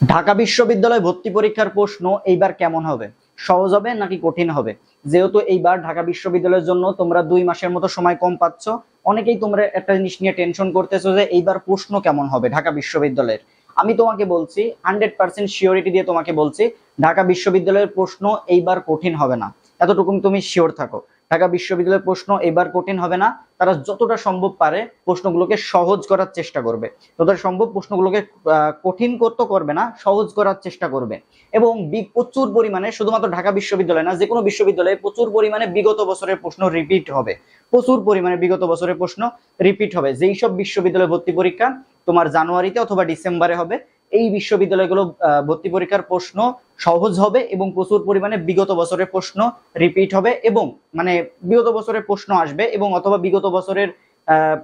ঢাকা বিশ্ববিদ্যালয় ভর্তি পরীক্ষার প্রশ্ন এইবার কেমন হবে? সহজ হবে নাকি কঠিন হবে? যেহেতু এইবার ঢাকা বিশ্ববিদ্যালয়ের জন্য তোমরা দুই মাসের মতো সময় কম পাচ্ছ, অনেকেই তোমরা একটা জিনিস নিয়ে টেনশন করতেছো যে এইবার প্রশ্ন কেমন হবে ঢাকা বিশ্ববিদ্যালয়ের। আমি তোমাকে বলছি হান্ড্রেড পার্সেন্ট শিওরিটি দিয়ে তোমাকে বলছি, ঢাকা বিশ্ববিদ্যালয়ের প্রশ্ন এইবার কঠিন হবে না। এতটুকু তুমি শিওর থাকো। ঢাকা বিশ্ববিদ্যালয়ের প্রশ্ন এবার কঠিন হবে না। তারা যতটা সম্ভব পারে প্রশ্নগুলোকে সহজ করার চেষ্টা করবে। যতটা সম্ভব প্রশ্নগুলোকে কঠিন করতে করবে না, সহজ করার চেষ্টা করবে। এবং প্রচুর পরিমাণে, শুধুমাত্র ঢাকা বিশ্ববিদ্যালয় না যে কোনো বিশ্ববিদ্যালয়ে প্রচুর পরিমাণে বিগত বছরের প্রশ্ন রিপিট হবে। প্রচুর পরিমাণে বিগত বছরের প্রশ্ন রিপিট হবে। যেই সব বিশ্ববিদ্যালয় ভর্তি পরীক্ষা তোমার জানুয়ারিতে অথবা ডিসেম্বরে হবে এই বিশ্ববিদ্যালয়গুলো ভর্তি পরীক্ষার প্রশ্ন সহজ হবে এবং প্রচুর পরিমাণে বিগত বছরের প্রশ্ন রিপিট হবে এবং মানে বিগত বছরের প্রশ্ন আসবে এবং অথবা বিগত বছরের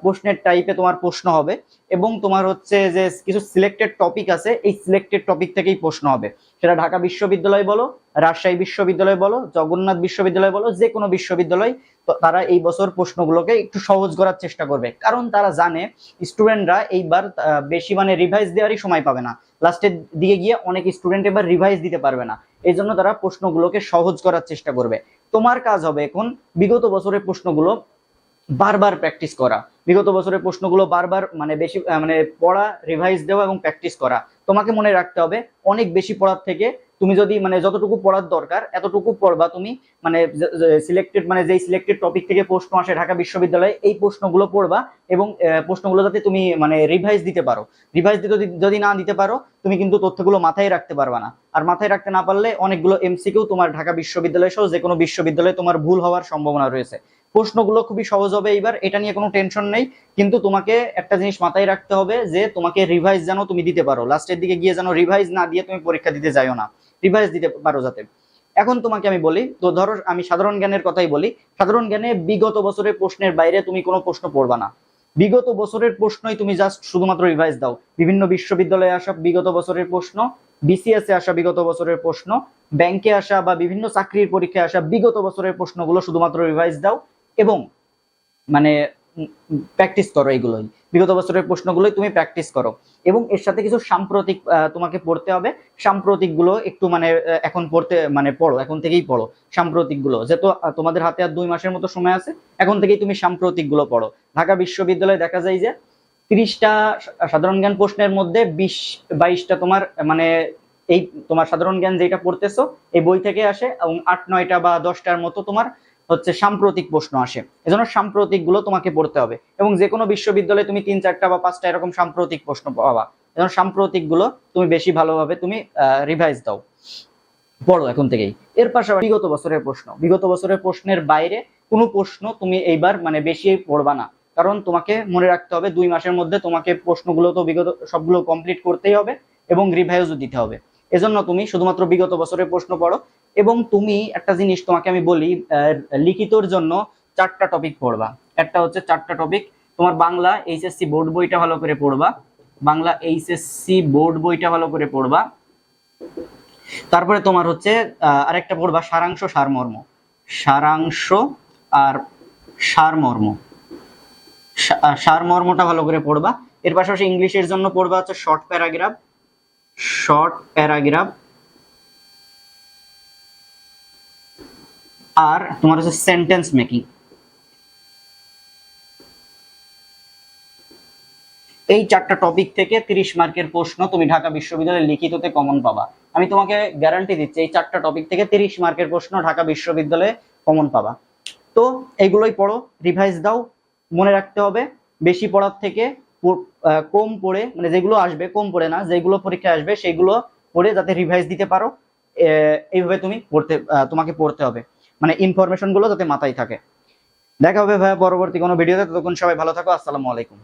প্রশ্নের টাইপে তোমার প্রশ্ন হবে এবং তোমার হচ্ছে যে কিছু সিলেক্টেড টপিক আছে, এই সিলেক্টেড টপিক থেকেই প্রশ্ন হবে। সেটা ঢাকা বিশ্ববিদ্যালয় বলো, রাজশাহী বিশ্ববিদ্যালয় বলো, জগন্নাথ বিশ্ববিদ্যালয় বলো, যে কোনো বিশ্ববিদ্যালয় তারা এই বছর প্রশ্নগুলোকে একটু সহজ করার চেষ্টা করবে। কারণ তারা জানে স্টুডেন্টরা এইবার বেশি মানে রিভাইজ দেওয়ারই সময় পাবে না। লাস্টের দিকে গিয়ে অনেক স্টুডেন্ট এবার রিভাইজ দিতে পারবে না। এই জন্য তারা প্রশ্নগুলোকে সহজ করার চেষ্টা করবে। তোমার কাজ হবে এখন বিগত বছরের প্রশ্নগুলো বারবার প্র্যাকটিস করা। বিগত বছরের প্রশ্নগুলো বারবার মানে বেশি মানে পড়া রিভাইজ দেওয়া এবং প্র্যাকটিস করা। তোমাকে মনে রাখতে হবে, অনেক বেশি পড়ার থেকে তুমি যদি মানে যতটুকু পড়ার দরকার, এতটুকু পড়বা তুমি মানে সিলেক্টেড মানে যেই সিলেক্টেড টপিক থেকে প্রশ্ন আসে ঢাকা বিশ্ববিদ্যালয়ে, এই প্রশ্নগুলো পড়বা এবং প্রশ্নগুলো যাতে তুমি মানে রিভাইজ দিতে পারো। রিভাইজ দিতে যদি- যদি না দিতে পারো, তুমি কিন্তু তথ্যগুলো মাথায় রাখতে পারবা না। আর মাথায় রাখতে না পারলে অনেকগুলো এমসিকিউ তোমার ঢাকা বিশ্ববিদ্যালয় সহ যে কোনো বিশ্ববিদ্যালয়ে তোমার ভুল হওয়ার সম্ভাবনা রয়েছে। প্রশ্নগুলো খুবই সহজ হবে এইবার, এটা নিয়ে কোনো টেনশন নেই। কিন্তু তোমাকে একটা জিনিস মাথায় রাখতে হবে যে, তোমাকে রিভাইজ যেন তুমি দিতে পারো। লাস্টের দিকে গিয়ে যেন রিভাইজ না দিয়ে তুমি পরীক্ষা দিতে যাইও না। রিভাইজ দিতে পারো যাতে। এখন তোমাকে আমি বলি, তো ধরো আমি সাধারণ জ্ঞানের কথাই বলি, সাধারণ জ্ঞানে বিগত বছরের প্রশ্নের বাইরে তুমি কোনো প্রশ্ন পড়বা না। বিগত বছরের প্রশ্নই তুমি জাস্ট শুধুমাত্র রিভাইজ দাও। বিভিন্ন বিশ্ববিদ্যালয়ে আসা বিগত বছরের প্রশ্ন বিসিএস এ আসা বিগত বছরের প্রশ্ন ব্যাংকে আসা বা বিভিন্ন চাকরির পরীক্ষায় আসা বিগত বছরের প্রশ্নগুলো শুধুমাত্র রিভাইজ দাও। এবং মানে প্র্যাকটিস করো এইগুলোই বিগত বছরের প্রশ্নগুলোই তুমি প্র্যাকটিস করো। এবং এর সাথে কিছু সাম্প্রতিক তোমাকে পড়তে হবে। সাম্প্রতিকগুলো একটু মানে এখন পড়তে মানে পড়ো, এখন থেকেই পড়ো সাম্প্রতিকগুলো যেহেতু তোমাদের হাতে আর দুই মাসের মতো সময় আছে, এখন থেকেই তুমি সাম্প্রতিকগুলো পড়ো। ঢাকা বিশ্ববিদ্যালয়ে দেখা যায় যে তিরিশটা সাধারণ জ্ঞান প্রশ্নের মধ্যে বিশ, বাইশটা তোমার মানে এই তোমার সাধারণ জ্ঞান যেটা পড়তেছো, এই বই থেকে আসে এবং আট, নয়টা বা দশটার মতো তোমার হচ্ছে সাম্প্রতিক প্রশ্ন আসে। এজন্য সাম্প্রতিকগুলো তোমাকে পড়তে হবে। এবং যে কোনো বিশ্ববিদ্যালয়ে তুমি তিন চারটা বা পাঁচটা এরকম সাম্প্রতিক প্রশ্ন পাবা। এজন্য সাম্প্রতিকগুলো তুমি বেশি ভালোভাবে তুমি রিভাইজ দাও। পড়ো এখন থেকেই। এর পাশাপাশি বিগত বছরের প্রশ্ন। বিগত বছরের প্রশ্নের বাইরে কোনো প্রশ্ন তুমি এইবার মানে বেশি পড়বা না। কারণ তোমাকে মনে রাখতে হবে দুই মাসের মধ্যে তোমাকে প্রশ্নগুলো তো বিগত, সবগুলো কমপ্লিট করতেই হবে এবং রিভাইজও দিতে হবে। এজন্য তুমি শুধুমাত্র বিগত বছরের প্রশ্ন পড়ো। এবং তুমি একটা জিনিস তোমাকে আমি বলি লিখিতর জন্য চারটা টপিক পড়বা। একটা হচ্ছে চারটা টপিক তোমার বাংলা এইচএসসি বোর্ড বইটা ভালো করে পড়বা, বাংলা এইচএসসি বোর্ড বইটা ভালো করে পড়বা। তারপরে তোমার হচ্ছে আরেকটা পড়বা, সারাংশ, সারমর্ম। সারাংশ আর সারমর্ম। সারমর্মটা ভালো করে পড়বা। এর পাশাপাশি ইংলিশের জন্য পড়বা হচ্ছে শর্ট প্যারাগ্রাফ শর্ট প্যারাগ্রাফ আর তোমার হচ্ছে সেন্টেন্স মেকিং এই চারটা টপিক থেকে তিরিশ মার্কের প্রশ্ন তুমি ঢাকা বিশ্ববিদ্যালয়ের লিখিততে কমন পাবা। আমি তোমাকে গ্যারান্টি দিচ্ছি, এই চারটা টপিক থেকে তিরিশ মার্কের প্রশ্ন ঢাকা বিশ্ববিদ্যালয়ে কমন পাবা। তো এইগুলোই পড়ো রিভাইজ দাও, মনে রাখতে হবে, বেশি পড়ার থেকে কম পড়ে মানে যেগুলো আসবে, কম পড়ে না, যেগুলো পরীক্ষায় আসবে, সেগুলো পড়ে যাতে রিভাইজ দিতে পারো। এইভাবে তুমি পড়তে তোমাকে পড়তে হবে। মানে ইনফরমেশনগুলো যাতে মাথায় থাকে। দেখা হবে ভাইয়া পরবর্তী কোনো ভিডিওতে ততক্ষণ সবাই ভালো থাকো, আসসালামু আলাইকুম।